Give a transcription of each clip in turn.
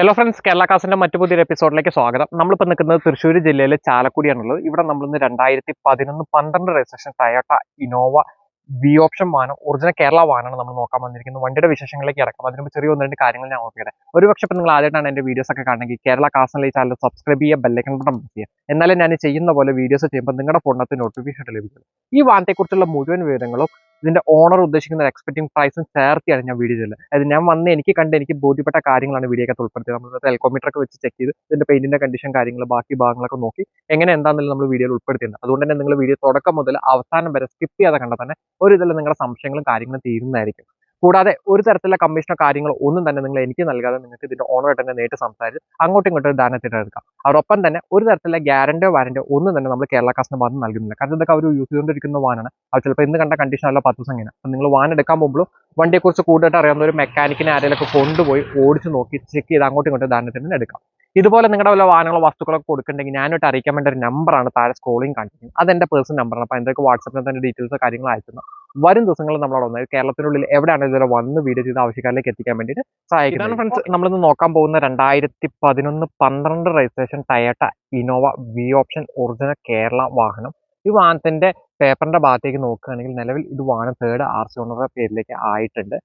Hello friends Kerala കാസിന്റെ മറ്റു പുതിയൊരു എപ്പിസോഡിലേക്ക് സ്വാഗതം. നമ്മളിപ്പോൾ നിൽക്കുന്നത് തൃശ്ശൂർ ജില്ലയിലെ ചാലക്കുടിയാണുള്ളത്. ഇവിടെ നമ്മളിന്ന് രണ്ടായിരത്തി പതിനൊന്ന് പന്ത്രണ്ട് registration Toyota Innova V option വാഹനം ഒറിജിനൽ കേരള വാഹനമാണ് നമ്മൾ നോക്കാൻ വന്നിരിക്കുന്നത്. വണ്ടിയുടെ വിശേഷങ്ങളിലേക്ക് ഇറക്കാം. അതിന് ചെറിയ ഒന്ന് രണ്ട് കാര്യങ്ങൾ ഞാൻ ഓർക്കട്ടെ ഒരു പക്ഷേ ഇപ്പം നിങ്ങൾ ആദ്യമായിട്ടാണ് എന്റെ വീഡിയോസ് ഒക്കെ കാണണമെങ്കിൽ കേരള കാസിലെ ഈ ചാനൽ സബ്സ്ക്രൈബ് ചെയ്യുക ബെല്ലൈക്കൺ ബട്ടൺ പ്രസ് ചെയ്യുക. എന്നാലും ഞാൻ ചെയ്യുന്ന പോലെ വീഡിയോസ് ചെയ്യുമ്പോൾ നിങ്ങളുടെ ഫോണിനകത്ത് നോട്ടിഫിക്കേഷൻ ലഭിക്കും. ഈ വാഹനത്തെക്കുറിച്ചുള്ള മുഴുവൻ വിവരങ്ങളും ഇതിന്റെ ഓണർ ഉദ്ദേശിക്കുന്ന എക്സ്പെക്ടിംഗ് പ്രൈസും ചേർത്തിയാണ് ഞാൻ വീഡിയോ ചെയ്തത് അതായത് ഞാൻ വന്ന് എനിക്ക് കണ്ട് എനിക്ക് ബോധ്യപ്പെട്ട കാര്യങ്ങളാണ് വീഡിയോ ഒക്കെ ഉൾപ്പെടുത്തിയത്. നമ്മൾ എൽക്കോമീറ്റർ ഒക്കെ വെച്ച് ചെക്ക് ചെയ്ത് ഇതിന്റെ പെയിന്റിന്റെ കണ്ടീഷൻ കാര്യങ്ങൾ ബാക്കി ഭാഗങ്ങളൊക്കെ നോക്കി എങ്ങനെ എന്താണെന്നല്ല നമ്മൾ വീഡിയോയിൽ ഉൾപ്പെടുത്തിയിട്ടുണ്ട്. അതുകൊണ്ട് തന്നെ നിങ്ങൾ വീഡിയോ തുടക്കം മുതൽ അവസാനം വരെ സ്കിപ്പ് ചെയ്യാതെ കണ്ടാൽ തന്നെ ഒരു ഇതിൽ നിങ്ങളുടെ സംശയങ്ങളും കാര്യങ്ങളും തീരുന്നതായിരിക്കും. കൂടാതെ ഒരു തരത്തിലുള്ള കമ്മീഷനോ കാര്യങ്ങളോ ഒന്നും തന്നെ നിങ്ങൾ എനിക്ക് നൽകാതെ നിങ്ങൾക്ക് ഇതിന്റെ ഓണറായിട്ട് തന്നെ നേരിട്ട് സംസാരിച്ച് അങ്ങോട്ടും ഇങ്ങോട്ടും ദാനത്തിൽ എടുക്കാം. അവരൊപ്പം തന്നെ ഒരു തരത്തിലുള്ള ഗ്യാരണ്ടിയോ വാരന്റോ ഒന്നും തന്നെ നമ്മൾ കേരള ഭാഗത്ത് നൽകുന്നില്ല. കാരണം ഇതൊക്കെ അവർ യൂസ് ചെയ്തുകൊണ്ടിരിക്കുന്ന വാനാണ്. അവർ ചിലപ്പോൾ ഇന്ന് കണ്ട കണ്ടീഷൻ അല്ല പത്ത് ദിവസം ഇങ്ങനെ നിങ്ങൾ വാൻ എടുക്കാൻ പോകുമ്പോഴും വണ്ടിയെക്കുറിച്ച് കൂടുതലായിട്ട് അറിയാവുന്ന ഒരു മെക്കാനിക്കിനെ ആരെങ്കിലൊക്കെ കൊണ്ടുപോയി ഓടിച്ച് നോക്കി ചെക്ക് ചെയ്ത് അങ്ങോട്ടും ഇങ്ങോട്ടും ദാനത്തിന് എടുക്കാം. ഇതുപോലെ നിങ്ങളുടെ വല്ല വാഹനങ്ങളോ വസ്തുക്കളൊക്കെ കൊടുക്കുന്നുണ്ടെങ്കിൽ ഞാനൊട്ട് അറിയിക്കാൻ വേണ്ട ഒരു നമ്പറാണ് താഴെ സ്ക്രോളിങ് കാണിക്കുന്നത് അത് എന്റെ പേഴ്സണൽ നമ്പറാണ് അപ്പൊ എന്തൊക്കെ വാട്സപ്പിൽ തന്നെ ഡീറ്റെയിൽസ് കാര്യങ്ങൾ അയക്കുന്നു വരും ദിവസങ്ങളിൽ നമ്മളവിടെ വന്നത് കേരളത്തിനുള്ളിൽ എവിടെയാണ് ഇതുവരെ വന്ന് വീഡിയോ ചെയ്ത ആവശ്യക്കാരിലേക്ക് എത്തിക്കാൻ വേണ്ടിയിട്ട് സഹായിക്കുന്നത്? ഫ്രണ്ട്സ് നമ്മളിന്ന് നോക്കാൻ പോകുന്ന രണ്ടായിരത്തി പതിനൊന്ന് പന്ത്രണ്ട് registration Toyota Innova V option original Kerala വാഹനം. ഈ വാഹനത്തിന്റെ പേപ്പറിന്റെ ഭാഗത്തേക്ക് നോക്കുകയാണെങ്കിൽ നിലവിൽ ഇത് വാഹനം തേർഡ് ആർ സി ഓണറുടെ പേരിലേക്ക് ആയിട്ടുണ്ട്.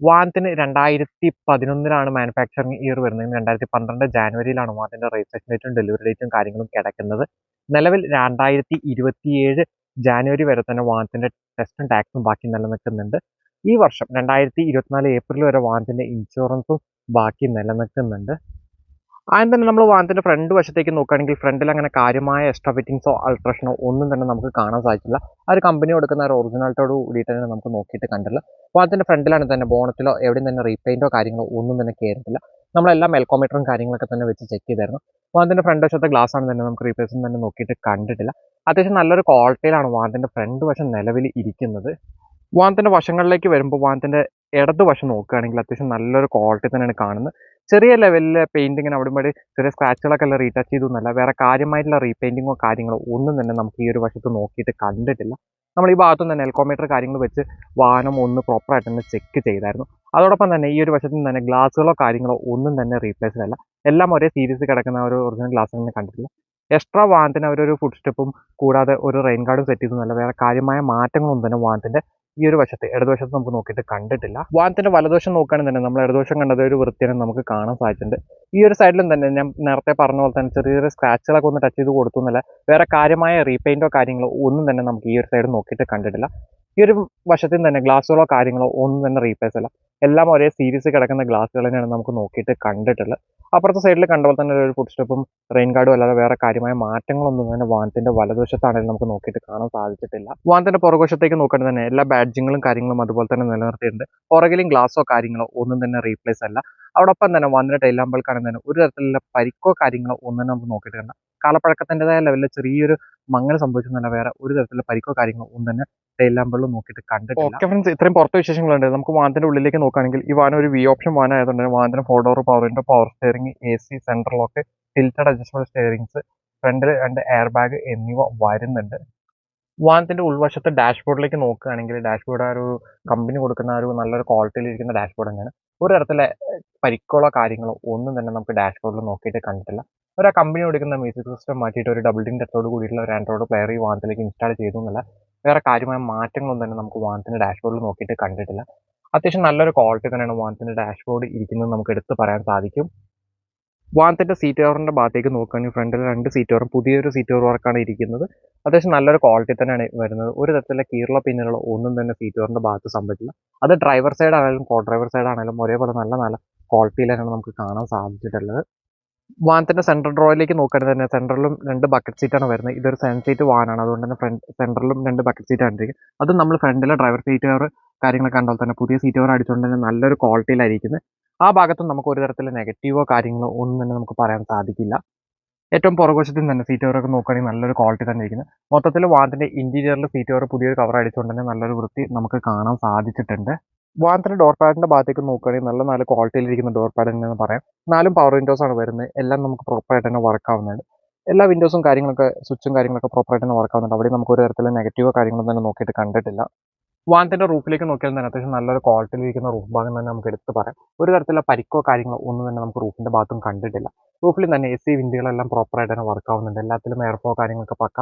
വാഹനത്തിന് രണ്ടായിരത്തി പതിനൊന്നിലാണ് മാനുഫാക്ചറിങ് ഇയർ വരുന്നത്. രണ്ടായിരത്തി പന്ത്രണ്ട് ജാനുവരിയിലാണ് വാഹനത്തിന്റെ രജിസ്ട്രേഷൻ ഡേറ്റും ഡെലിവറി ഡേറ്റും കാര്യങ്ങളും കിടക്കുന്നത്. നിലവിൽ രണ്ടായിരത്തി ഇരുപത്തിയേഴ് ജാനുവരി വരെ തന്നെ വാഹനത്തിന്റെ ടെസ്റ്റും ടാക്സും ബാക്കി നിലനിൽക്കുന്നുണ്ട്. ഈ വർഷം രണ്ടായിരത്തി ഇരുപത്തിനാല് ഏപ്രിൽ വരെ വാഹനത്തിന്റെ ഇൻഷുറൻസും ബാക്കി നിലനിൽക്കുന്നുണ്ട്. ആദ്യം തന്നെ നമ്മൾ വാഹനത്തിന്റെ ഫ്രണ്ട് വശത്തേക്ക് നോക്കുകയാണെങ്കിൽ ഫ്രണ്ടിൽ അങ്ങനെ കാര്യമായ എക്സ്ട്രാ ഫിറ്റിംഗ്സോ അൾട്രേഷനോ ഒന്നും തന്നെ നമുക്ക് കാണാൻ സാധിക്കില്ല ആ ഒരു കമ്പനി കൊടുക്കുന്ന ഒരു ഒറിജിനാലിറ്റോട് കൂടിയിട്ട് തന്നെ നമുക്ക് നോക്കിയിട്ട് കണ്ടില്ല വാഹനത്തിന്റെ ഫ്രണ്ടിലാണ് തന്നെ ബോണറ്റിലോ എവിടെയും തന്നെ റീപെയിന്റോ കാര്യങ്ങളോ ഒന്നും തന്നെ കയറിയിട്ടില്ല നമ്മളെല്ലാം മെൽക്കോമീറ്ററും കാര്യങ്ങളൊക്കെ തന്നെ വെച്ച് ചെക്ക് ചെയ്തായിരുന്നു. വാഹനത്തിന്റെ ഫ്രണ്ട് വശത്തെ ഗ്ലാസ് ആണ് തന്നെ നമുക്ക് റീപ്ലേസും തന്നെ നോക്കിയിട്ട് കണ്ടിട്ടില്ല. അത്യാവശ്യം നല്ലൊരു ക്വാളിറ്റിയിലാണ് വാഹനത്തിന്റെ ഫ്രണ്ട് വശം നിലവിൽ ഇരിക്കുന്നത്. വാഹനത്തിന്റെ വശങ്ങളിലേക്ക് വരുമ്പോൾ വാഹനത്തിന്റെ ഇടതുവശം നോക്കുകയാണെങ്കിൽ അത്യാവശ്യം നല്ലൊരു ക്വാളിറ്റി തന്നെയാണ് കാണുന്നത്. ചെറിയ ലെവലിലെ പെയിന്റിങ്ങിന് അവിടെ ഇവിടെ ചെറിയ സ്ക്രാച്ചുകളൊക്കെ അല്ല റീടച്ച് ചെയ്തൊന്നല്ല വേറെ കാര്യമായിട്ടുള്ള റീപെയിന്റിങ്ങോ കാര്യങ്ങളോ ഒന്നും തന്നെ നമുക്ക് ഈ ഒരു വശത്ത് നോക്കിയിട്ട് കണ്ടിട്ടില്ല. നമ്മൾ ഈ ഭാഗത്തുനിന്ന് തന്നെ എൽക്കോമീറ്റർ കാര്യങ്ങൾ വെച്ച് വാഹനം ഒന്ന് പ്രോപ്പറായിട്ട് തന്നെ ചെക്ക് ചെയ്തായിരുന്നു. അതോടൊപ്പം തന്നെ ഈ ഒരു വശത്ത് തന്നെ ഗ്ലാസ്സുകളോ കാര്യങ്ങളോ ഒന്നും തന്നെ റീപ്ലേസ്ഡ് അല്ല എല്ലാം ഒരേ സീരീസ് കിടക്കുന്ന ഒരു ഒറിജിനൽ ഗ്ലാസ് തന്നെ കണ്ടിട്ടില്ല. എക്സ്ട്രാ വാഹനത്തിന് അവരൊരു ഫുഡ് സ്റ്റെപ്പും കൂടാതെ ഒരു റെയിൻ ഗാർഡും സെറ്റ് ചെയ്തു നല്ല വേറെ കാര്യമായ മാറ്റങ്ങളൊന്നും തന്നെ വാഹനത്തിന്റെ ഈ ഒരു വശത്ത് ഇടതുവശത്ത് നമുക്ക് നോക്കിയിട്ട് കണ്ടിട്ടില്ല. വാഹനത്തിന്റെ വലതുവശം നോക്കുകയാണെങ്കിൽ തന്നെ നമ്മൾ ഇടതുവശം കണ്ടത് ഒരു വൃത്തിയാണ് നമുക്ക് കാണാൻ സാധിച്ചിട്ടുണ്ട്. ഈ ഒരു സൈഡിലും തന്നെ ഞാൻ നേരത്തെ പറഞ്ഞ പോലെ തന്നെ ചെറിയ ചെറിയ സ്ക്രാച്ചുകളൊക്കെ ഒന്ന് ടച്ച് ചെയ്ത് കൊടുത്തു എന്നല്ല വേറെ കാര്യമായ റീപെയിന്റോ കാര്യങ്ങളോ ഒന്നും തന്നെ നമുക്ക് ഈ ഒരു സൈഡ് നോക്കിയിട്ട് കണ്ടിട്ടില്ല. ഈ ഒരു വശത്തിൽ തന്നെ ഗ്ലാസ്സുകളോ കാര്യങ്ങളോ ഒന്നും തന്നെ റീപ്ലേസ് അല്ല. എല്ലാം ഒരേ സീരീസ് കിടക്കുന്ന ഗ്ലാസ്സുകൾ തന്നെയാണ് നമുക്ക് നോക്കിയിട്ട് കണ്ടിട്ടുള്ളത്. അപ്പുറത്തെ സൈഡിൽ കണ്ട പോലെ തന്നെ ഒരു ഫുഡ് സ്റ്റെപ്പും റെയിൻ കാർഡും അല്ലാതെ വേറെ കാര്യമായ മാറ്റങ്ങളൊന്നും തന്നെ വാനത്തിന്റെ വലതുവശത്താണെങ്കിലും നമുക്ക് നോക്കിയിട്ട് കാണാൻ സാധിച്ചിട്ടില്ല. വാനത്തിന്റെ പുറകുവശത്തേക്ക് നോക്കുകയാണെങ്കിൽ തന്നെ എല്ലാ ബാഡ്ജിങ്ങളും കാര്യങ്ങളും അതുപോലെ തന്നെ നിലനിർത്തിയിട്ടുണ്ട്. പുറകിലും ഗ്ലാസോ കാര്യങ്ങളോ ഒന്നും തന്നെ റീപ്ലേസ് അല്ല. അവിടൊപ്പം തന്നെ വാഹനത്തിന്റെ ടൈലാമ്പൽക്കാണെങ്കിൽ തന്നെ ഒരു തരത്തിലുള്ള പരിക്കോ കാര്യങ്ങളോ ഒന്നും തന്നെ നമുക്ക് നോക്കിയിട്ട് കണ്ട കാലപ്പഴക്കത്തിന്റെതായ ലെവലിൽ ചെറിയൊരു മങ്ങൽ സംഭവിച്ചെന്നല്ല വേറെ ഒരു തരത്തിലുള്ള പരിക്കോ കാര്യങ്ങളോ ഒന്നും തന്നെ ടൈലാമ്പളിൽ നോക്കിയിട്ട് കണ്ടിട്ട് ഓക്കെ ഫ്രണ്ട്സ് ഇത്രയും പുറത്തെ വിശേഷങ്ങളുണ്ട്. നമുക്ക് വാഹനത്തിന്റെ ഉള്ളിലേക്ക് നോക്കുകയാണെങ്കിൽ ഈ വാഹനം ഒരു വി ഓപ്ഷൻ വാഹനം ആയതുകൊണ്ട് വാഹനത്തിന് four door power power steering A C central lock tilted adjustable steerings ഫ്രണ്ടിൽ രണ്ട് എയർ ബാഗ് എന്നിവ വരുന്നുണ്ട്. വാഹനത്തിന്റെ ഉൾവശത്തെ ഡാഷ്ബോർഡിലേക്ക് നോക്കുകയാണെങ്കിൽ ഡാഷ്ബോർഡ് ആ ഒരു കമ്പനി കൊടുക്കുന്ന ഒരു നല്ലൊരു ക്വാളിറ്റിയിൽ ഇരിക്കുന്ന ഡാഷ്ബോർഡ് തന്നെയാണ്. ഒരു തരത്തിലെ പരിക്കുകളോ കാര്യങ്ങളോ ഒന്നും തന്നെ നമുക്ക് ഡാഷ്ബോർഡിൽ നോക്കിയിട്ട് കണ്ടിട്ടില്ല. ഒരു കമ്പനി കൊടുക്കുന്ന മ്യൂസിക് സിസ്റ്റം മാറ്റിയിട്ട് ഒരു ഡബിൾ ഡിൻ ടെസ്റ്റോട് കൂടിയിട്ടുള്ള ഒരു ആൻഡ്രോയിഡ് പ്ലെയർ ഈ വാഹനത്തിലേക്ക് ഇൻസ്റ്റാൾ ചെയ്തു എന്നല്ല. വേറെ കാര്യമായ മാറ്റങ്ങളൊന്നും തന്നെ നമുക്ക് വാഹനത്തിന്റെ ഡാഷ്ബോർഡിൽ നോക്കിയിട്ട് കണ്ടിട്ടില്ല. അത്യാവശ്യം നല്ലൊരു ക്വാളിറ്റി തന്നെയാണ് വാഹനത്തിന്റെ ഡാഷ്ബോർഡ് ഇരിക്കുന്നത് നമുക്ക് എടുത്ത് പറയാൻ സാധിക്കും. വാഹനത്തിന്റെ സീറ്റ് കവറിന്റെ ഭാഗത്തേക്ക് നോക്കുകയാണെങ്കിൽ ഫ്രണ്ടിൽ രണ്ട് സീറ്റ് കവറും പുതിയൊരു സീറ്റ് കവർ വർക്കാണ് ഇരിക്കുന്നത്. അത്യാവശ്യം നല്ലൊരു ക്വാളിറ്റി തന്നെയാണ് വരുന്നത്. ഒരു തരത്തിലെ കീറുള്ള പിന്നിലുള്ള ഒന്നും തന്നെ സീറ്റ് കവറിന്റെ ഭാഗത്ത് സംഭവിച്ചില്ല അത് ഡ്രൈവർ സൈഡ് ആണെങ്കിലും കോ ഡ്രൈവർ സൈഡ് ആണെങ്കിലും ഒരേപോലെ നല്ല നല്ല ക്വാളിറ്റിയിലാണ് നമുക്ക് കാണാൻ സാധിച്ചിട്ടുള്ളത്. വാഹനത്തിന്റെ സെൻട്രൽ ഡ്രോയിലേക്ക് നോക്കുകയാണെങ്കിൽ തന്നെ. സെൻട്രലും രണ്ട് ബക്കറ്റ് സീറ്റാണ് വരുന്നത്. ഇതൊരു സെവൻ സീറ്റ് വാനാണ്. അതുകൊണ്ട് തന്നെ ഫ്രണ്ട് സെൻട്രലും രണ്ട് ബക്കറ്റ് സീറ്റാണ് ഇരിക്കുന്നത്. അത് നമ്മൾ ഫ്രണ്ടിലെ ഡ്രൈവർ സീറ്റ് കവർ കാര്യങ്ങളൊക്കെ കണ്ടാൽ തന്നെ പുതിയ സീറ്റ് കവർ അടിച്ചുകൊണ്ട് തന്നെ നല്ലൊരു ക്വാളിറ്റിയിലായിരിക്കുന്നത് ആ ഭാഗത്തും നമുക്ക് ഒരു തരത്തിലുള്ള നെഗറ്റീവോ കാര്യങ്ങളോ ഒന്നും തന്നെ നമുക്ക് പറയാൻ സാധിക്കില്ല. ഏറ്റവും പുറകുവശത്തിൽ തന്നെ സീറ്റ് കവറൊക്കെ നോക്കുകയാണെങ്കിൽ നല്ലൊരു ക്വാളിറ്റി തന്നെ ഇരിക്കുന്നത് മൊത്തത്തിൽ വാഹനത്തിന്റെ ഇന്റീരിയറിൽ സീറ്റ് കവർ പുതിയൊരു കവർ അടിച്ചുകൊണ്ട് തന്നെ നല്ലൊരു വൃത്തി നമുക്ക് കാണാൻ സാധിച്ചിട്ടുണ്ട്. വാഹനത്തിന്റെ ഡോർ പാഡിന്റെ ഭാഗത്തേക്ക് നോക്കുകയാണെങ്കിൽ നല്ല നല്ല ക്വാളിറ്റിയിലിരിക്കുന്ന ഡോർ പാഡ് എന്ന് പറയാം. നാലും പവർ വിൻഡോസ് ആണ് വരുന്നത്. എല്ലാം നമുക്ക് പ്രോപ്പറായിട്ട് തന്നെ വർക്ക് ആവുന്നുണ്ട് എല്ലാ വിൻഡോസും കാര്യങ്ങളൊക്കെ സ്വിച്ചും കാര്യങ്ങളൊക്കെ പ്രോപ്പറായിട്ട് തന്നെ വർക്ക് ആവുന്നുണ്ട്. അവിടെ നമുക്ക് ഒരു തരത്തിലുള്ള നെഗറ്റീവോ കാര്യങ്ങളൊന്നും തന്നെ നോക്കിയിട്ട് കണ്ടിട്ടില്ല. വാഹനത്തിന്റെ റൂഫിലേക്ക് നോക്കിയാൽ തന്നെ അത്യാവശ്യം നല്ലൊരു ക്വാളിറ്റിയിൽ ഇരിക്കുന്ന റൂഫ് ഭാഗം തന്നെ നമുക്ക് എടുത്ത് പറയാം. ഒരു തരത്തിലുള്ള പരിക്കോ കാര്യങ്ങളോ ഒന്നും തന്നെ നമുക്ക് റൂഫിന്റെ ഭാഗത്തും കണ്ടിട്ടില്ല. റൂഫിൽ തന്നെ എ സി വിൻഡുകളെല്ലാം പ്രോപ്പറായിട്ട് തന്നെ വർക്ക് ആവുന്നുണ്ട്. എല്ലാത്തിലും എയർഫോ കാര്യങ്ങളൊക്കെ പക്ക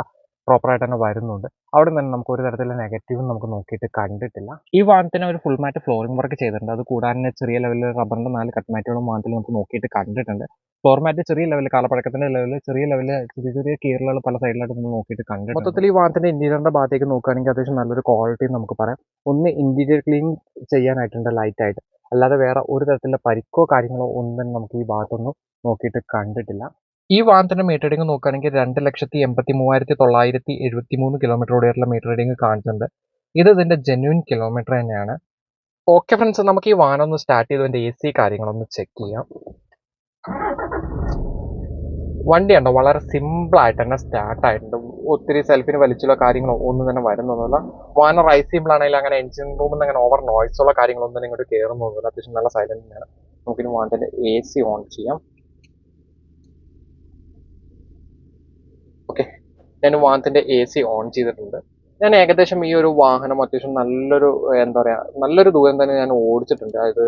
പ്രോപ്പറായിട്ട് തന്നെ വരുന്നുണ്ട്. അവിടെ നിന്ന് നമുക്ക് ഒരു തരത്തിലുള്ള നെഗറ്റീവും നമുക്ക് നോക്കിയിട്ട് കണ്ടിട്ടില്ല. ഈ വാഹനത്തിന് ഒരു ഫുൾ മാറ്റ് ഫ്ലോറിംഗ് വർക്ക് ചെയ്തിട്ടുണ്ട്. അത് കൂടാതെ ചെറിയ ലെവലിൽ റബ്ബറിന്റെ നാല് കട്ട് മാറ്റുകളും വാഹനത്തിൽ നമുക്ക് നോക്കിയിട്ട് കണ്ടിട്ടുണ്ട്. ഫ്ലോർ മാറ്റ് ചെറിയ ലെവലിൽ കാലപ്പഴക്കത്തിന്റെ ലെവലിൽ ചെറിയ ലെവലിൽ ചെറിയ ചെറിയ കീറലുകൾ പല സൈഡിലായിട്ട് നമ്മൾ നോക്കിയിട്ട് കണ്ടിട്ടുണ്ട്. മൊത്തത്തിൽ ഈ വാഹനത്തിന്റെ ഇന്റീരിയറിന്റെ ഭാഗത്തേക്ക് നോക്കുകയാണെങ്കിൽ അത്യാവശ്യം നല്ലൊരു ക്വാളിറ്റി നമുക്ക് പറയാം. ഒന്ന് ഇന്റീരിയർ ക്ലീൻ ചെയ്യാനായിട്ടുണ്ട് ലൈറ്റ് ആയിട്ട്. അല്ലാതെ വേറെ ഒരു തരത്തിലുള്ള പരിക്കോ കാര്യങ്ങളോ ഒന്നും നമുക്ക് ഈ ഭാഗത്തൊന്നും നോക്കിയിട്ട് കണ്ടിട്ടില്ല. ഈ വാഹനത്തിന്റെ മീറ്റർ റീഡിംഗ് നോക്കുകയാണെങ്കിൽ രണ്ട് ലക്ഷത്തി എൺപത്തി മൂവായിരത്തി തൊള്ളായിരത്തി എഴുപത്തി മൂന്ന് കിലോമീറ്റർ ഓടിയുള്ള മീറ്റർ റീഡിംഗ് കാണിച്ചിട്ടുണ്ട്. ഇത് ഇതിന്റെ ജെന്യൂൻ കിലോമീറ്റർ തന്നെയാണ്. ഓക്കെ ഫ്രണ്ട്സ് നമുക്ക് ഈ വാഹനം ഒന്ന് സ്റ്റാർട്ട് ചെയ്ത് അതിന്റെ എ സി കാര്യങ്ങളൊന്ന് ചെക്ക് ചെയ്യാം. വണ്ടി ഉണ്ടോ വളരെ സിമ്പിളായിട്ട് തന്നെ സ്റ്റാർട്ട് ആയിട്ടുണ്ട്. ഒത്തിരി സെൽഫിന് വലിച്ചുള്ള കാര്യങ്ങളോ ഒന്നും തന്നെ വരുന്നൊന്നുമില്ല വാഹനം റൈസ് ആണെങ്കിൽ അങ്ങനെ എഞ്ചിൻ റൂമിൽ അങ്ങനെ ഓവർ നോയ്സ് ഉള്ള കാര്യങ്ങളൊന്നും ഇങ്ങോട്ട് കയറുന്നൊന്നുമില്ല അത്യാവശ്യം നല്ല സൈലന്റ് തന്നെയാണ് നമുക്കിനി വാഹനത്തിന്റെ എ സി ഓൺ ചെയ്യാം ഓക്കെ ഞാൻ വാഹനത്തിന്റെ എ സി ഓൺ ചെയ്തിട്ടുണ്ട്. ഞാൻ ഏകദേശം ഈ ഒരു വാഹനം അത്യാവശ്യം നല്ലൊരു എന്താ പറയാ നല്ലൊരു ദൂരം തന്നെ ഞാൻ ഓടിച്ചിട്ടുണ്ട്. അതായത്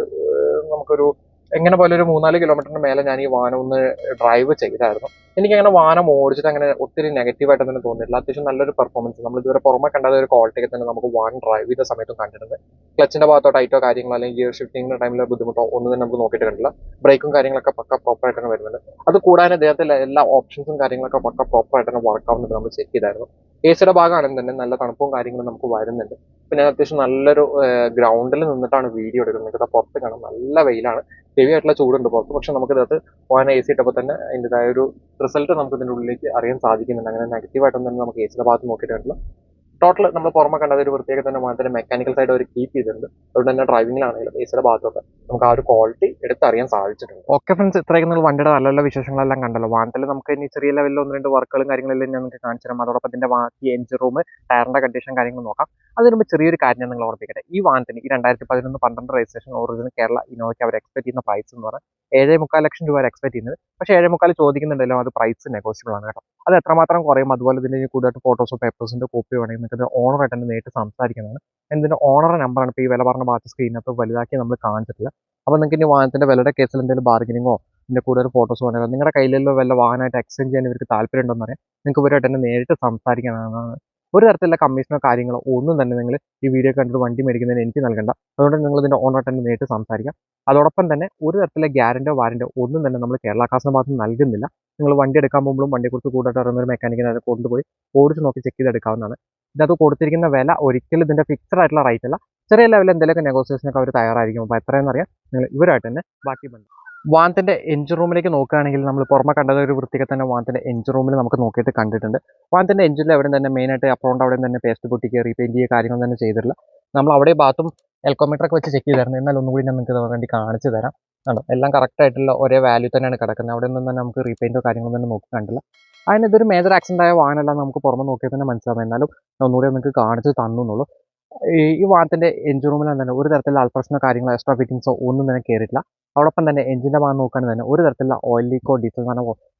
നമുക്കൊരു എങ്ങനെ പോലെ ഒരു മൂന്നാൽ കിലോമീറ്ററിന് മേലെ ഞാൻ ഈ വാഹനം ഒന്ന് ഡ്രൈവ് ചെയ്തായിരുന്നു. എനിക്ക് അങ്ങനെ വാഹനം ഓടിച്ചിട്ട് അങ്ങനെ ഒത്തിരി നെഗറ്റീവായിട്ട് തന്നെ തോന്നിയിട്ടില്ല. അത്യാവശ്യം നല്ലൊരു പെർഫോമൻസ് നമ്മൾ ഇതുവരെ പുറമെ കണ്ടത് ഒരു ക്വാളിറ്റിയൊക്കെ തന്നെ നമുക്ക് വാഹനം ഡ്രൈവ് ചെയ്ത സമയത്തും കണ്ടിട്ടുണ്ട്. ക്ലച്ചിന്റെ ഭാഗത്തോ ടൈറ്റോ കാര്യങ്ങളോ അല്ലെങ്കിൽ ഗിയർ ഷിഫ്റ്റിംഗിന്റെ ടൈമിലെ ബുദ്ധിമുട്ടോ ഒന്നും തന്നെ നമുക്ക് നോക്കിയിട്ട് കണ്ടില്ല ബ്രേക്കും കാര്യങ്ങളൊക്കെ പക്ക പ്രോപ്പറായിട്ട് തന്നെ വരുന്നുണ്ട്. അത് കൂടാതെ അദ്ദേഹത്തിലെ എല്ലാ ഓപ്ഷൻസും കാര്യങ്ങളൊക്കെ പക്ക പ്രോപ്പറായിട്ട് തന്നെ വർക്ക് ആവുന്നുണ്ട് നമ്മൾ ചെക്ക് ചെയ്തായിരുന്നു. എ സിയുടെ ഭാഗമാണെങ്കിൽ തന്നെ നല്ല തണുപ്പും കാര്യങ്ങളും നമുക്ക് വരുന്നുണ്ട്. പിന്നെ അത്യാവശ്യം നല്ലൊരു ഗ്രൗണ്ടിൽ നിന്നിട്ടാണ് വീഡിയോ എടുക്കുന്നത്. പുറത്ത് കാണാം നല്ല വെയിലാണ്. ഹെവി ആയിട്ടുള്ള ചൂടുണ്ട്. പുറത്ത് പക്ഷെ നമുക്ക് ഇതിനകത്ത് വാഹനം എ സി ഇട്ടപ്പോൾ തന്നെ അതിന്റെതായ ഒരു റിസൾട്ട് നമുക്ക് ഇതിന്റെ ഉള്ളിലേക്ക് അറിയാൻ സാധിക്കുന്നുണ്ട്. അങ്ങനെ നെഗറ്റീവായിട്ടൊന്നും തന്നെ നമുക്ക് എ സിയുടെ ഭാഗത്ത് നോക്കിയിട്ടില്ല ടോട്ടൽ നമ്മൾ പുറമെ കണ്ടത് ഒരു പ്രത്യേക തന്നെ മാത്രമേ മെക്കാനിക്കൽ സൈഡ് അവർ കീപ്പ് ചെയ്തിട്ടുണ്ട്. അതുകൊണ്ട് തന്നെ ഡ്രൈവിംഗിലാണെങ്കിലും എ സിയുടെ ഭാഗത്തൊക്കെ നമുക്ക് ആ ഒരു ക്വാളിറ്റി എടുത്തറിയാൻ സാധിച്ചിട്ടുണ്ട്. ഓക്കെ ഫ്രണ്ട്സ് ഇത്രയൊക്കെ നിങ്ങൾ വണ്ടിയുടെ നല്ല നല്ല വിശേഷങ്ങളെല്ലാം കണ്ടല്ലോ. വാഹനത്തിൽ നമുക്ക് ഇനി ചെറിയ ലെവലിൽ ഒന്ന് രണ്ട് വർക്കുകളും കാര്യങ്ങളെല്ലാം ഞാൻ നിങ്ങൾക്ക് കാണിച്ചു തരാം. അതോടൊപ്പം ഇതിന്റെ ബാക്കി എഞ്ചിൻ റൂം ടയറിന്റെ കണ്ടീഷൻ കാര്യങ്ങൾ നോക്കാം. അതിന് മുമ്പ് ചെറിയൊരു കാര്യം നിങ്ങൾ ഓർപ്പിക്കട്ടെ. ഈ വാഹനത്തിന് ഈ രണ്ടായിരത്തി പതിനൊന്ന് പന്ത്രണ്ട് രജിസ്ട്രേഷൻ ഒറിജിനൽ കേരള ഇന്നോവയ്ക്ക് അവർ എക്സ്പെക്ട് ചെയ്യുന്ന പ്രൈസ് എന്ന് പറഞ്ഞാൽ ഏഴേ മുക്കാൽ ലക്ഷം രൂപ എക്സ്പെക്ട് ചെയ്യുന്നത്. പക്ഷേ ഏഴേ മുക്കാൽ ചോദിക്കുന്നുണ്ടല്ലോ അത് പ്രൈസ് നെഗോഷ്യബിൾ ആണ് കേട്ടോ. അത് എത്രമാത്രം കുറയും? അതുപോലെ ഇതിന്റെ ഇനി കൂടുതലായിട്ട് ഫോട്ടോസോ പേപ്പേഴ്സിന്റെ കോപ്പി വേണമെങ്കിൽ നിങ്ങൾക്ക് ഓണറായിട്ട് തന്നെ നേരിട്ട് സംസാരിക്കുന്നതാണ് എന്തിന്റെ ഓണറുടെ നമ്പറാണ് ഇപ്പോൾ ഈ വില പറഞ്ഞ ഭാഗത്ത് സ്ക്രീനകത്ത് വലുതാക്കി നമ്മൾ കാണിച്ചിട്ടില്ല. അപ്പോൾ നിങ്ങൾക്ക് ഇനി വാഹനത്തിന്റെ വിലയുടെ കേസിൽ എന്തെങ്കിലും ബാർഗനിങ്ങോ ഇതിന്റെ കൂടുതൽ ഫോട്ടോസ് വേണമെങ്കിൽ നിങ്ങളുടെ കയ്യിലുള്ള വല്ല വാഹനമായിട്ട് എക്സ്ചേഞ്ച് ചെയ്യാൻ ഇവർക്ക് താല്പര്യം ഉണ്ടെന്ന് പറയാം നിങ്ങൾക്ക് ഇവരായിട്ട് തന്നെ നേരിട്ട് സംസാരിക്കാനാണ്. ഒരു തരത്തിലുള്ള കമ്മീഷനോ കാര്യങ്ങളോ ഒന്നും തന്നെ നിങ്ങൾ ഈ വീഡിയോ കണ്ടിട്ട് വണ്ടി മേടിക്കുന്നതിന് എനിക്ക് നൽകണ്ട. അതുകൊണ്ട് നിങ്ങൾ ഇതിന്റെ ഓണറായിട്ട് തന്നെ നേരിട്ട് സംസാരിക്കാം. അതോടൊപ്പം തന്നെ ഒരു തരത്തിലുള്ള ഗ്യാരന്റോ വാരന്റോ ഒന്നും തന്നെ നമ്മൾ കേരള കാസിന് ഭാഗത്ത് നൽകുന്നില്ല. നിങ്ങൾ വണ്ടി എടുക്കാൻ പോകുമ്പോഴും വണ്ടിയെക്കുറിച്ച് കൂടുതലായിട്ട് അറിയുന്ന ഒരു മെക്കാനിക്കിനെ അത് കൊണ്ടുപോയി ഓടിച്ച് നോക്കി ചെക്ക് ചെയ്തെടുക്കാവുന്നതാണ്. ഇതിനകത്ത് കൊടുത്തിരിക്കുന്ന വില ഒരിക്കലും ഇതിന്റെ ഫിക്സഡ് ആയിട്ടുള്ള റേറ്റ് അല്ല. ചെറിയ ലെവലിൽ എന്തെങ്കിലുമൊക്കെ നെഗോസിയേഷനൊക്കെ അവർ തയ്യാറായിരിക്കും. അപ്പോൾ എത്രയെന്ന് അറിയാം നിങ്ങൾ ഇവരായിട്ട് തന്നെ ബാക്കി ബന്ധം. വാനത്തിന്റെ എഞ്ചിൻ റൂമിലേക്ക് നോക്കുകയാണെങ്കിൽ നമ്മൾ പുറമെ കണ്ടത് ഒരു വൃത്തിക്ക് തന്നെ വാനത്തിന്റെ എഞ്ചിൻ റൂമിൽ നമുക്ക് നോക്കിയിട്ട് കണ്ടിട്ടുണ്ട്. വാനത്തിന്റെ എഞ്ചിനിൽ എവിടെ തന്നെ മെയിനായിട്ട് അപ്രൗണ്ട് അവിടെ തന്നെ പേസ്റ്റ് പൊട്ടിക്കുക റീപെയിന്റ് ചെയ്യുക കാര്യങ്ങൾ തന്നെ ചെയ്തിട്ടില്ല. നമ്മൾ അവിടെ ഭാഗത്തും എൽക്കോമീറ്റർ ഒക്കെ വെച്ച് ചെക്ക് ചെയ്തായിരുന്നു. എന്നാൽ ഒന്നുകൂടി ഞാൻ നിങ്ങൾക്ക് വേണ്ടി കാണിച്ചു തരാം. ആണ്? എല്ലാം കറക്റ്റ് ആയിട്ടുള്ള ഒരേ വാല്യൂ തന്നെയാണ് കിടക്കുന്നത്. അവിടെ നിന്ന് തന്നെ നമുക്ക് റീപെയിന്റോ കാര്യങ്ങളൊന്നും തന്നെ നോക്കി കണ്ടില്ല. അതിന് ഇതൊരു മേജർ ആക്സിഡന്റ് ആയ വാഹനമല്ല നമുക്ക് പുറമെ നോക്കിയാൽ തന്നെ മനസ്സിലാവും. എന്നാലും ഒന്നുകൂടി നിങ്ങൾക്ക് കാണിച്ച് തന്നുള്ളൂ ഈ ഈ വാഹനത്തിന്റെ എഞ്ചിൻ റൂമിൽ തന്നെ ഒരു തരത്തിലുള്ള അൾട്രേഷനോ കാര്യങ്ങളോ എക്സ്ട്രാ ഫിറ്റിംഗ്സോ ഒന്നും തന്നെ കയറിയിട്ടില്ല അതോടൊപ്പം തന്നെ എഞ്ചിന്റെ ഭാഗം നോക്കുകയാണെങ്കിൽ തന്നെ ഒരു തരത്തിലുള്ള ഓയിൽ ലീക്കോ ഡീസൽ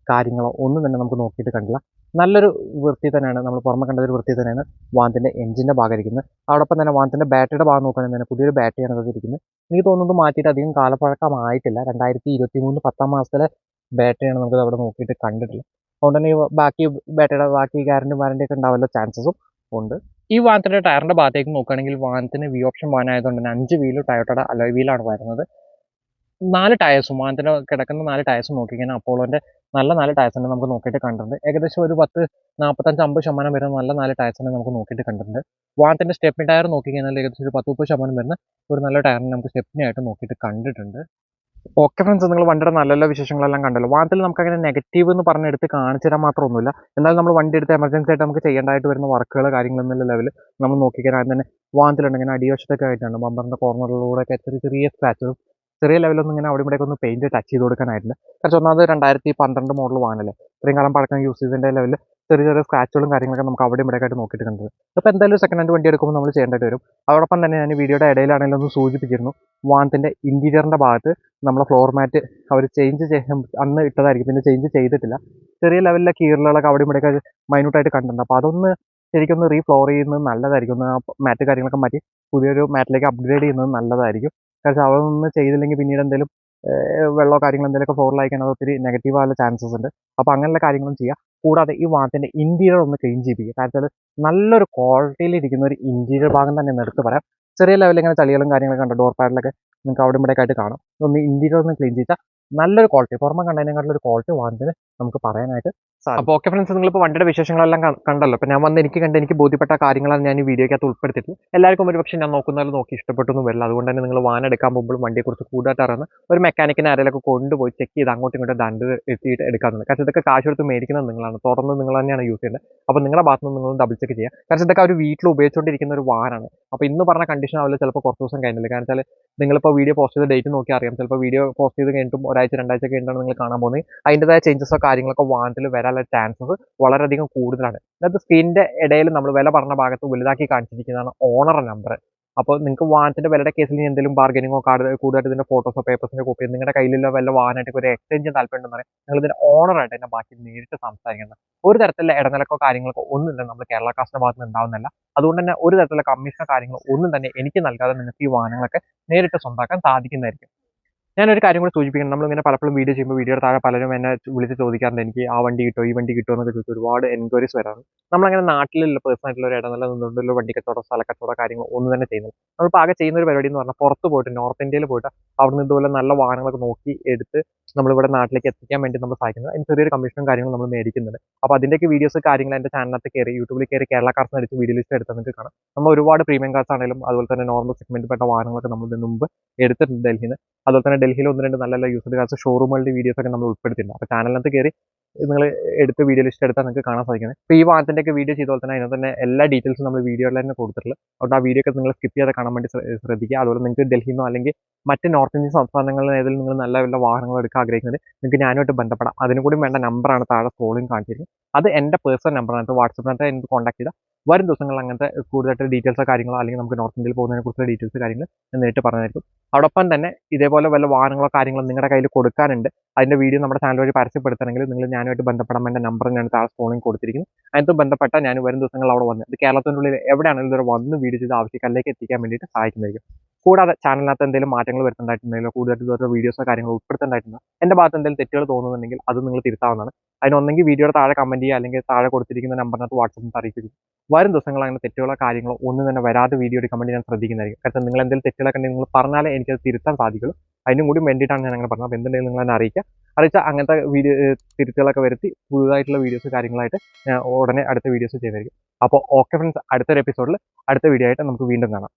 കാര്യങ്ങളോ ഒന്നും തന്നെ നമുക്ക് നോക്കിയിട്ട് കണ്ടില്ല. നല്ലൊരു വൃത്തി തന്നെയാണ്. നമ്മൾ പുറമെ കണ്ട ഒരു വൃത്തി തന്നെയാണ് വാഹനത്തിന്റെ എഞ്ചിന്റെ ഭാഗം ഇരിക്കുന്നത് അതോടൊപ്പം തന്നെ വാഹനത്തിന്റെ ബാറ്ററിയുടെ ഭാഗം നോക്കുകയാണെങ്കിൽ തന്നെ പുതിയൊരു ബാറ്ററിയാണ് അത് ഇരിക്കുന്നത്. എനിക്ക് തോന്നുന്നത് മാറ്റിയിട്ട് അധികം കാലപ്പഴക്കമായിട്ടില്ല രണ്ടായിരത്തി ഇരുപത്തി മൂന്ന് പത്താം മാസത്തിലെ ബാറ്ററിയാണ് നമുക്ക് അവിടെ നോക്കിയിട്ട് കണ്ടിട്ടുള്ളത്. അതുകൊണ്ട് തന്നെ ബാക്കി ബാറ്ററിയുടെ ബാക്കി വാറണ്ടി ഒക്കെ ഉണ്ടാവാനുള്ള ചാൻസസും ഉണ്ട്. ഈ വാഹനത്തിന്റെ ടയറിന്റെ ഭാഗത്തേക്ക് നോക്കുകയാണെങ്കിൽ വാഹനത്തിന് വി ഓപ്ഷൻ വാഹനമായതുകൊണ്ട് തന്നെ അഞ്ച് വീലും ടയോട്ടയുടെ അലോയ് വീലാണ് വരുന്നത്. നാല് ടയേഴ്സും വാഹനത്തിന് കിടക്കുന്ന നാല് ടയേഴ്സും നോക്കിക്കഴിഞ്ഞാൽ അപ്പോളോന്റെ നല്ല നാല് ടയർസ് തന്നെ നമുക്ക് നോക്കിയിട്ട് കണ്ടിട്ടുണ്ട്. ഏകദേശം ഒരു പത്ത് നാൽപ്പത്തഞ്ച് അമ്പത് ശതമാനം വരുന്ന നല്ല നാല് ടയർസ് തന്നെ നമുക്ക് നോക്കിയിട്ട് കണ്ടിട്ടുണ്ട്. വാഹനത്തിന്റെ സ്റ്റെപ്പിൻ ടയർ നോക്കിക്കഴിഞ്ഞാൽ ഏകദേശം ഒരു പത്ത് മുപ്പത് ശതമാനം വരുന്ന ഒരു നല്ല ടയറിനെ നമുക്ക് സ്റ്റെപ്പിനായിട്ട് നോക്കിയിട്ട് കണ്ടിട്ടുണ്ട്. ഓക്കെ ഫ്രണ്ട്സ് നിങ്ങൾ വണ്ടിയുടെ നല്ല നല്ല വിശേഷങ്ങളെല്ലാം കണ്ടല്ലോ. വാഹനത്തിൽ നമുക്ക് അങ്ങനെ നെഗറ്റീവ് എന്ന് പറഞ്ഞ് എടുത്ത് കാണിച്ചു തരാൻ മാത്രമൊന്നുമില്ല. എന്നാലും നമ്മൾ വണ്ടി എടുത്ത് എമർജൻസി ആയിട്ട് നമുക്ക് ചെയ്യേണ്ടതായിട്ട് വരുന്ന വർക്കുകൾ കാര്യങ്ങൾ എന്നുള്ള ലെവൽ നമ്മൾ നോക്കിക്കാൻ ആദ്യം തന്നെ വാഹനത്തിലുണ്ടെങ്കിൽ അടിവശത്തൊക്കെ ആയിട്ടാണ് ബമ്പറിന്റെ കോർണറിലൂടെയൊക്കെ ചെറിയ ചെറിയ സ്ക്രാച്ചുകളും ചെറിയ ലെവലൊന്നും ഇങ്ങനെ അവിടെ ഇവിടെയൊക്കെ ഒന്ന് പെയിന്റ് ടച്ച് ചെയ്ത് കൊടുക്കാനായിട്ടില്ല. കാരണം ഒന്നാമത് രണ്ടായിരത്തി പന്ത്രണ്ട് മോഡൽ വാഹനമല്ലേ ഇത്രയും കാലം പഴക്കം യൂസ് ചെയ്തതിന്റെ ലെവലിൽ ചെറിയ ചെറിയ സ്ക്രാച്ചുകളും കാര്യങ്ങളൊക്കെ നമുക്ക് അവിടെ ഇവിടെ ആയിട്ട് നോക്കിയിട്ട് കണ്ടത് അപ്പോൾ എന്തായാലും സെക്കൻഡ് ഹാൻഡ് വണ്ടി എടുക്കുമ്പോൾ നമ്മൾ ചെയ്യേണ്ടതായിട്ട് വരും. അതോടൊപ്പം തന്നെ ഞാൻ വീഡിയോയുടെ ഇടയിലാണെങ്കിലും ഒന്ന് സൂചിപ്പിച്ചിരുന്നു വാഹനത്തിന്റെ ഇന്റീരിയറിന്റെ ഭാഗത്ത് നമ്മളെ ഫ്ലോർ മാറ്റ് അവർ ചേഞ്ച് ചെയ്യാൻ അന്ന് ഇട്ടതായിരിക്കും പിന്നെ ചേഞ്ച് ചെയ്തിട്ടില്ല. ചെറിയ ലെവലിലെ കീറലുകളൊക്കെ അവിടെ ഇവിടെയൊക്കെ മൈന്യൂട്ടായിട്ട് കണ്ടിട്ടുണ്ട്. അപ്പോൾ അതൊന്ന് ശരിക്കും ഒന്ന് റീഫ്ലോർ ചെയ്യുന്നത് നല്ലതായിരിക്കും. ഒന്ന് മാറ്റ് കാര്യങ്ങളൊക്കെ മാറ്റി പുതിയൊരു മാറ്റിലേക്ക് അപ്ഗ്രേഡ് ചെയ്യുന്നത് നല്ലതായിരിക്കും. കാരണം നിന്ന് ചെയ്തില്ലെങ്കിൽ പിന്നീട് എന്തെങ്കിലും വെള്ളമോ കാര്യങ്ങളോ എന്തെങ്കിലുമൊക്കെ അത് ഒത്തിരി നെഗറ്റീവ് ആകാനുള്ള ചാൻസസ് ഉണ്ട്. അപ്പോൾ അങ്ങനെയുള്ള കാര്യങ്ങളും ചെയ്യുക കൂടാതെ ഈ വാത്തിന്റെ ഇന്റീരിയർ ഒന്ന് ക്ലീൻ ചെയ്യിപ്പിക്കുക. കാരണം നല്ലൊരു ക്വാളിറ്റിയിൽ ഇരിക്കുന്ന ഒരു ഇന്റീരിയർ ഭാഗം തന്നെ ഒന്ന് എടുത്ത് പറയാം. ചെറിയ ലെവലിൽ ഇങ്ങനെ ചളികളും കാര്യങ്ങളൊക്കെ ഉണ്ട്? ഡോർ പാഡിലൊക്കെ നിങ്ങൾക്ക് അവിടെ ഇവിടെ ആയിട്ട് കാണാം. ഒന്ന് ഇന്റീരിയർ ഒന്ന് ക്ലീൻ ചെയ്താൽ നല്ലൊരു ക്വാളിറ്റി പുറമെ കണ്ടതിനെക്കാട്ടിലൊരു ക്വാളിറ്റി വാങ്ങിച്ചത് നമുക്ക് പറയാനായിട്ട് അപ്പോൾ ഓക്കെ ഫ്രണ്ട്സ് നിങ്ങളിപ്പോൾ വണ്ടിയുടെ വിശേഷങ്ങളെല്ലാം കണ്ടല്ലോ. അപ്പോൾ ഞാൻ വന്ന് എനിക്ക് കണ്ട് എനിക്ക് ബോധ്യപ്പെട്ട കാര്യങ്ങളാണ് ഞാൻ ഈ വീഡിയോയ്ക്കകത്ത് ഉൾപ്പെടുത്തിയിട്ട് എല്ലാവർക്കും ഒരു പക്ഷേ ഞാൻ നോക്കുന്നതിൽ നോക്കി ഇഷ്ടപ്പെട്ടൊന്നും വരില്ല. അതുകൊണ്ട് തന്നെ നിങ്ങൾ വാഹനം എടുക്കാൻ പോകുമ്പോൾ വണ്ടിയെക്കുറിച്ച് കൂടുതലായിട്ട് അറിയുന്ന ഒരു മെക്കാനിക്കിനെ ആരെയൊക്കെ കൊണ്ടുപോയി ചെക്ക് ചെയ്ത് അങ്ങോട്ടും ഇങ്ങോട്ടും ദണ്ട് എത്തിയിട്ട് എടുക്കാറുണ്ട് കാരണം ഇതൊക്കെ കാശ് എടുത്ത് മേടിക്കുന്നത് നിങ്ങളാണ്. തുറന്ന് നിങ്ങൾ തന്നെയാണ് യൂസ് ചെയ്യുന്നത് അപ്പോൾ നിങ്ങളുടെ ഭാഗത്ത് നിന്ന് നിങ്ങൾ ഡബിൾ ചെക്ക് ചെയ്യുക. കാരണം ഇതൊക്കെ അവർ വീട്ടിൽ ഉപയോഗിച്ചുകൊണ്ടിരിക്കുന്ന ഒരു വാനാണ് അപ്പോൾ ഇന്ന് പറഞ്ഞ കണ്ടീഷൻ ആവില്ല ചിലപ്പോൾ കുറച്ച് ദിവസം കഴിഞ്ഞില്ല? കാരണം വെച്ചാൽ നിങ്ങളിപ്പോൾ വീഡിയോ പോസ്റ്റ് ചെയ്ത ഡേറ്റ് നോക്കി അറിയാം. ചിലപ്പോൾ വീഡിയോ പോസ്റ്റ് ചെയ്ത് കഴിഞ്ഞിട്ടും ഒരാഴ്ച രണ്ടാഴ്ച കഴിഞ്ഞിട്ടാണ് നിങ്ങൾ കാണാൻ പോകുന്നത്. അതിന്റെതായ ചേഞ്ചസോ കാര്യങ്ങളൊക്കെ വാഹനത്തിൽ വരാനുള്ള ചാൻസസ് വളരെയധികം കൂടുതലാണ്. അതായത് സ്ക്രീനിന്റെ ഇടയിൽ നമ്മൾ വില പറഞ്ഞ ഭാഗത്ത് വലുതാക്കി കാണിച്ചിരിക്കുന്നതാണ് ഓണർ നമ്പർ അപ്പോൾ നിങ്ങൾക്ക് വാഹനത്തിന്റെ വിലയുടെ കേസിൽ ഇനി എന്തെങ്കിലും ബാർഗനിങ്ങോ കാർഡ് കൂടുതലായിട്ട് ഇതിന്റെ ഫോട്ടോസോ പേപ്പേഴ്സിന്റെ കോപ്പി നിങ്ങളുടെ കയ്യിലുള്ള വല്ല വാഹനമായിട്ട് ഒരു എക്സ്ചേഞ്ച് താല്പര്യം എന്ന് പറയാം. നിങ്ങൾ ഇതിന്റെ ഓണറായിട്ട് തന്നെ ബാക്കി നേരിട്ട് സംസാരിക്കുന്നത് ഒരു തരത്തിലുള്ള ഇടനിലക്കോ കാര്യങ്ങളൊക്കെ ഒന്നുമില്ല നമ്മൾ കേരള കാസ്റ്റിന്റെ ഭാഗത്ത് നിന്ന് ഉണ്ടാവുന്നില്ല അതുകൊണ്ട് തന്നെ ഒരു തരത്തിലുള്ള കമ്മീഷനോ കാര്യങ്ങളോ ഒന്നും തന്നെ എനിക്ക് നൽകാതെ നിങ്ങൾക്ക് ഈ വാഹനങ്ങളൊക്കെ നേരിട്ട് സ്വന്തമാക്കാൻ സാധിക്കുന്നതായിരിക്കും. ഞാനൊരു കാര്യം കൂടി സൂചിപ്പിക്കണം. നമ്മളിങ്ങനെ പലപ്പോഴും വീഡിയോ ചെയ്യുമ്പോൾ വീഡിയോയുടെ താഴെ പലരും എന്നെ വിളിച്ച് ചോദിക്കാറുണ്ട്. എനിക്ക് ആ വണ്ടി കിട്ടുമോ ഈ വണ്ടി കിട്ടുമോ എന്നൊക്കെ ചോദിച്ച് ഒരുപാട് എൻക്വയറീസ് വരാറുണ്ട്. നമ്മളങ്ങനെ നാട്ടിലുള്ള പേഴ്സൺ ആയിട്ടുള്ള ഒരു ഇടനില നിന്നുകൊണ്ടുള്ള വണ്ടി കച്ചവടം സ്ഥല കാര്യങ്ങൾ ഒന്നും തന്നെ ചെയ്യുന്നില്ല. നമ്മളിപ്പോൾ ആകെ ചെയ്യുന്ന ഒരു പരിപാടി എന്ന് പറഞ്ഞാൽ പുറത്ത് പോയിട്ട് നോർത്ത് ഇന്ത്യയിൽ പോയിട്ട് അവിടുന്ന് ഇതുപോലെ നല്ല വാഹനങ്ങളൊക്കെ നോക്കി എടുത്ത് നമ്മളിവിടെ നാട്ടിലേക്ക് എത്തിക്കാൻ വേണ്ടി നമ്മൾ സഹായിക്കുന്നത്. അതിന് ചെറിയൊരു കമ്മീഷനും കാര്യങ്ങളും നമ്മൾ മേടിക്കുന്നുണ്ട്. അപ്പോൾ അതിന്റെയൊക്കെ വീഡിയോസ് കാര്യങ്ങൾ എന്റെ ചാനലിനകത്ത് കയറി യൂട്യൂബിൽ കയറി കേരള കാർസ് അടിച്ച് വീഡിയോ ലിസ്റ്റ് എടുത്ത് കാണാം. നമ്മൾ ഒരുപാട് പ്രീമിയം കാർസ് ആണെങ്കിലും അതുപോലെ തന്നെ നോർമൽ സെഗ്മെന്റ് പെട്ട വാഹനങ്ങളൊക്കെ നമ്മൾ മുമ്പ് എടുത്തിട്ടുണ്ട് ഡൽഹിയിൽ നിന്ന് അതുപോലെ തന്നെ ഡൽഹിയിൽ ഒന്ന് രണ്ട് നല്ല നല്ല യൂസ്ഡ് കാർസ് ഷോറൂമുകളുടെ വീഡിയോസ് ഒക്കെ നമ്മൾ ഉൾപ്പെടുത്തിയിട്ടുണ്ട്. അപ്പോൾ ചാനലിനകത്ത് കയറി നിങ്ങൾ എടുത്ത് വീഡിയോ ലിസ്റ്റ് എടുത്താൽ നിങ്ങൾക്ക് കാണാൻ സാധിക്കുന്നത്. ഇപ്പോൾ ഈ വാഹനത്തിന്റെ ഒക്കെ വീഡിയോ ചെയ്ത പോലെ തന്നെ അതിനകത്ത് തന്നെ എല്ലാ ഡീറ്റെയിൽസും നമ്മൾ വീഡിയോയിൽ തന്നെ കൊടുത്തിട്ടുള്ളത് അതുകൊണ്ട് ആ വീഡിയോ ഒക്കെ നിങ്ങൾ സ്കിപ്പ് ചെയ്യാതെ കാണാൻ വേണ്ടി ശ്രദ്ധിക്കുക. അതുപോലെ നിങ്ങൾക്ക് ഡൽഹിയിൽ നിന്നോ അല്ലെങ്കിൽ മറ്റ് നോർത്ത് ഇന്ത്യൻ സംസ്ഥാനങ്ങളിൽ ഏതെങ്കിലും നിങ്ങൾ നല്ല നല്ല വാഹനങ്ങൾ എടുക്കാൻ ആഗ്രഹിക്കുന്നത് നിങ്ങൾക്ക് ഞാനുമായിട്ട് ബന്ധപ്പെടാം. അതിനും കൂടി വേണ്ട നമ്പറാണ് താഴെ സ്ക്രോളിംഗ് കാണിച്ചിരിക്കുന്നത്. അത് എന്റെ പേഴ്സണൽ നമ്പറാണ് വാട്സപ്പിനകത്ത് എനിക്ക് കോൺടാക്ട് ചെയ്താൽ വരും ദിവസങ്ങളിൽ അങ്ങനത്തെ കൂടുതലായിട്ട് ഡീറ്റെയിൽസോ കാര്യങ്ങളോ അല്ലെങ്കിൽ നമുക്ക് നോർത്ത് ഇന്ത്യയിൽ പോകുന്നതിനെ കുറിച്ചുള്ള ഡീറ്റെയിൽസ് കാര്യങ്ങൾ നേരിട്ട് പറഞ്ഞായിരിക്കും അതോടൊപ്പം തന്നെ ഇതേപോലെ വല്ല വാഹനങ്ങളോ കാര്യങ്ങളോ നിങ്ങളുടെ കയ്യിൽ കൊടുക്കാനുണ്ട്. അതിന്റെ വീഡിയോ നമ്മുടെ ചാനൽ വഴി പരസ്യപ്പെടുത്തണമെങ്കിൽ നിങ്ങൾ ഞാനുമായിട്ട് ബന്ധപ്പെടാൻ വേണ്ട നമ്പർ ഞാൻ താഴെ ഫോണിൽ കൊടുത്തിരിക്കുന്നു. അതിനകത്ത് ബന്ധപ്പെട്ട ഞാൻ വരും ദിവസങ്ങൾ അവിടെ വന്ന് ഇത് കേരളത്തിന്റെ ഉള്ളിൽ എവിടെയാണെങ്കിലും ഇതുവരെ വന്ന് വീഡിയോ ചെയ്ത് ആവശ്യക്കാരിലേക്ക് എത്തിക്കാൻ വേണ്ടിയിട്ട് സഹായിക്കുന്നതായിരിക്കും. കൂടാതെ ചാനലിനകത്ത് എന്തെങ്കിലും മാറ്റങ്ങൾ വരുത്തേണ്ടതായിട്ടുണ്ടെങ്കിലോ കൂടുതൽ ഇതുപോലത്തെ വീഡിയോസോ കാര്യങ്ങളോ ഉൾപ്പെടുത്തേണ്ടതായിട്ടുണ്ടോ എന്റെ ഭാഗത്ത് എന്തെങ്കിലും തെറ്റുകൾ തോന്നുന്നുണ്ടെങ്കിൽ അത് നിങ്ങൾ തിരുത്താവുന്നതാണ്. അതിനൊന്നെങ്കിൽ വീഡിയോയുടെ താഴെ കമന്റ് ചെയ്യുക അല്ലെങ്കിൽ താഴെ കൊടുത്തിരിക്കുന്ന നമ്പറിനകത്ത് വാട്സപ്പിൽ അറിയിക്കും വരും ദിവസങ്ങൾ അങ്ങനെ തെറ്റുകളോ കാര്യങ്ങളോ ഒന്നും തന്നെ വരാതെ വീഡിയോ എടുക്കാൻ വേണ്ടി ഞാൻ ശ്രദ്ധിക്കുന്നതായിരിക്കും. കാരണം നിങ്ങൾ എന്തെങ്കിലും തെറ്റുകളൊക്കെ ഉണ്ടെങ്കിൽ നിങ്ങൾ പറഞ്ഞാലേ അത് തിരുത്താൻ സാധിക്കുള്ളൂ. അതിനും കൂടി വേണ്ടിയിട്ടാണ് ഞാൻ അങ്ങനെ പറഞ്ഞത്. അപ്പോൾ എന്തുണ്ടെങ്കിലും നിങ്ങൾ എന്നെ അറിയിക്കുക. അറിയിച്ചാൽ അങ്ങനത്തെ വീഡിയോ തിരുത്തുകളൊക്കെ വരുത്തി പുതുതായിട്ടുള്ള വീഡിയോസ് കാര്യങ്ങളായിട്ട് ഉടനെ അടുത്ത വീഡിയോസ് ചെയ്തായിരിക്കും അപ്പോൾ ഓക്കെ ഫ്രണ്ട്സ് അടുത്തൊരു എപ്പിസോഡിൽ അടുത്ത വീഡിയോ ആയിട്ട് നമുക്ക് വീണ്ടും കാണാം.